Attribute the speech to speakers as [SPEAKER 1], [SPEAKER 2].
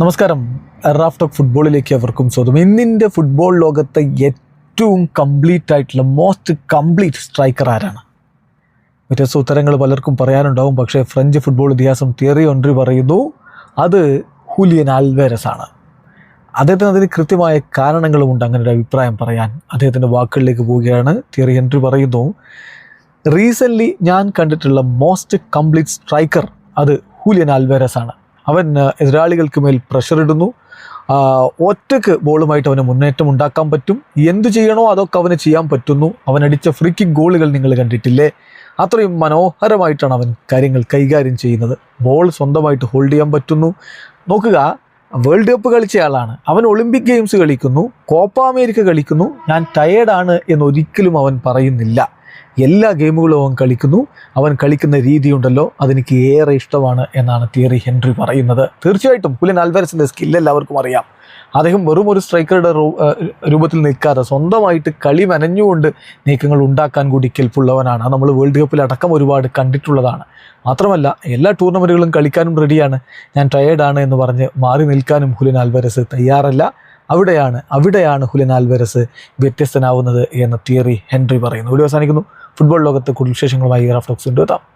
[SPEAKER 1] നമസ്കാരം. Raf talk ഫുട്ബോളിലേക്ക് അവർക്കും സ്വാഗതം. ഇന്നിന്റെ ഫുട്ബോൾ ലോകത്തെ ഏറ്റവും കംപ്ലീറ്റ് ആയിട്ടുള്ള മോസ്റ്റ് കംപ്ലീറ്റ് സ്ട്രൈക്കർ ആരാണ്? വ്യത്യസ്ത ഉത്തരങ്ങൾ പലർക്കും പറയാനുണ്ടാവും പക്ഷേ ഫ്രഞ്ച് ഫുട്ബോൾ ഇതിഹാസം തിയറി ഒൻട്രി പറയുന്നു അത് ഹുലിയൻ ആൽവേരസ് ആണ്. അദ്ദേഹത്തിന് അതിന് കൃത്യമായ കാരണങ്ങളുമുണ്ട് അങ്ങനെ ഒരു അഭിപ്രായം പറയാൻ അദ്ദേഹത്തിന്റെ വാക്കുകളിലേക്ക് പോവുകയാണ്. തിയറി എൻട്രി പറയുന്നു റീസെന്റ്ലി ഞാൻ കണ്ടിട്ടുള്ള മോസ്റ്റ് കംപ്ലീറ്റ് സ്ട്രൈക്കർ അത് ഹുലിയൻ ആൽവേരസ് ആണ്. അവൻ എതിരാളികൾക്ക് മേൽ പ്രഷർ ഇടുന്നു. ഒറ്റയ്ക്ക് ബോളുമായിട്ട് അവന് മുന്നേറ്റം ഉണ്ടാക്കാൻ പറ്റും. എന്തു ചെയ്യണോ അതൊക്കെ അവന് ചെയ്യാൻ പറ്റുന്നു. അവൻ അടിച്ച ഫ്രീ കിക്ക് ഗോളുകൾ നിങ്ങൾ കണ്ടിട്ടില്ലേ? അത്രയും മനോഹരമായിട്ടാണ് അവൻ കാര്യങ്ങൾ കൈകാര്യം ചെയ്യുന്നത്. ബോൾ സ്വന്തമായിട്ട് ഹോൾഡ് ചെയ്യാൻ പറ്റുന്നു. നോക്കുക വേൾഡ് കപ്പ് കളിച്ച ആളാണ്. അവൻ ഒളിമ്പിക് ഗെയിംസ് കളിക്കുന്നു. കോപ്പ അമേരിക്ക കളിക്കുന്നു. ഞാൻ ടയേർഡാണ് എന്നൊരിക്കലും അവൻ പറയുന്നില്ല. എല്ലാ ഗെയിമുകളും അവൻ കളിക്കുന്നു. അവൻ കളിക്കുന്ന രീതിയുണ്ടല്ലോ. അതെനിക്ക് ഏറെ ഇഷ്ടമാണ് എന്നാണ് തിയറി ഹെൻറി പറയുന്നത്. തീർച്ചയായിട്ടും കുലിൻ ആൽവാരസിന്റെ സ്കില്ല് എല്ലാവർക്കും അറിയാം. അദ്ദേഹം വെറും ഒരു സ്ട്രൈക്കറുടെ രൂപത്തിൽ നിൽക്കാതെ സ്വന്തമായിട്ട് കളി മെനഞ്ഞുകൊണ്ട് നീക്കങ്ങൾ ഉണ്ടാക്കാൻ കൂടി കെൽപ്പുള്ളവനാണ്. നമ്മൾ വേൾഡ് കപ്പിൽ അടക്കം ഒരുപാട് കണ്ടിട്ടുള്ളതാണ്. മാത്രമല്ല എല്ലാ ടൂർണമെന്റുകളും കളിക്കാനും റെഡിയാണ് ഞാൻ ടയേർഡാണ് എന്ന് പറഞ്ഞ് മാറി നിൽക്കാനും ഹുലിൻ ആൽവരസ് തയ്യാറല്ല. അവിടെയാണ് അവിടെയാണ് ഹുലിൻ ആൽവരസ് വ്യത്യസ്തനാവുന്നത് എന്ന് തിയറി ഹെൻറി പറയുന്നു. ഇവിടെ അവസാനിക്കുന്നു. ഫുട്ബോൾ ലോകത്ത് കൂടുതൽ വിശേഷങ്ങളുമായി റാഫ്റ്റോക്സ് കൊണ്ടുവെത്താം